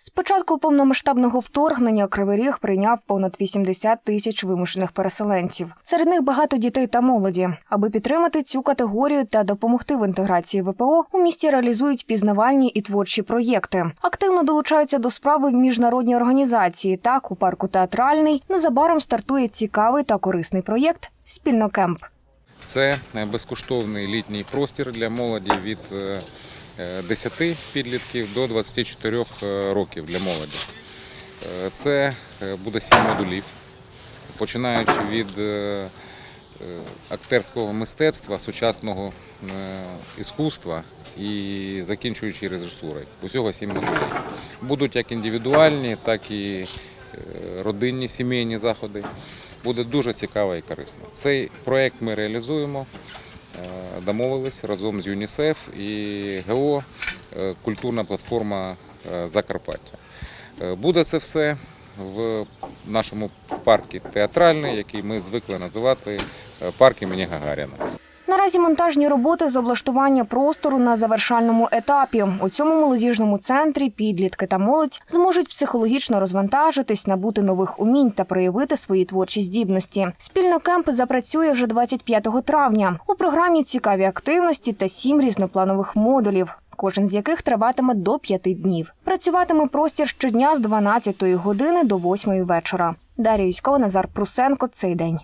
З початку повномасштабного вторгнення Кривий Ріг прийняв понад 80 тисяч вимушених переселенців. Серед них багато дітей та молоді. Аби підтримати цю категорію та допомогти в інтеграції ВПО, у місті реалізують пізнавальні і творчі проєкти. Активно долучаються до справи міжнародні організації. Так, у парку театральний незабаром стартує цікавий та корисний проєкт Спільнокемп. Це е, безкоштовний літній простір для молоді від е, 10 підлітків до 24 років для молоді. Е, Це е, буде 7 модулів, починаючи від е, е, актерського мистецтва, сучасного е, іскусства і закінчуючи режисурою. Усього 7 модулів. Будуть як індивідуальні, так і е, родинні сімейні заходи. Буде дуже цікаво і корисно. Цей проект ми реалізуємо. Е, Домовились разом з ЮНІСЕФ і ГО е, культурна платформа е, Закарпаття. Буде це все в нашому парку театральний, який ми звикли називати парк імені Гагаріна. Наразі монтажні роботи з облаштування простору на завершальному етапі. У цьому молодіжному центрі підлітки та молодь зможуть психологічно розвантажитись, набути нових умінь та проявити свої творчі здібності. Спільно кемп запрацює вже 25 травня. У програмі цікаві активності та сім різнопланових модулів. Кожен з яких триватиме до п'яти днів. Працюватиме простір щодня з 12 години до 8 вечора. Дар'я Юськова, Назар Прусенко. Цей день.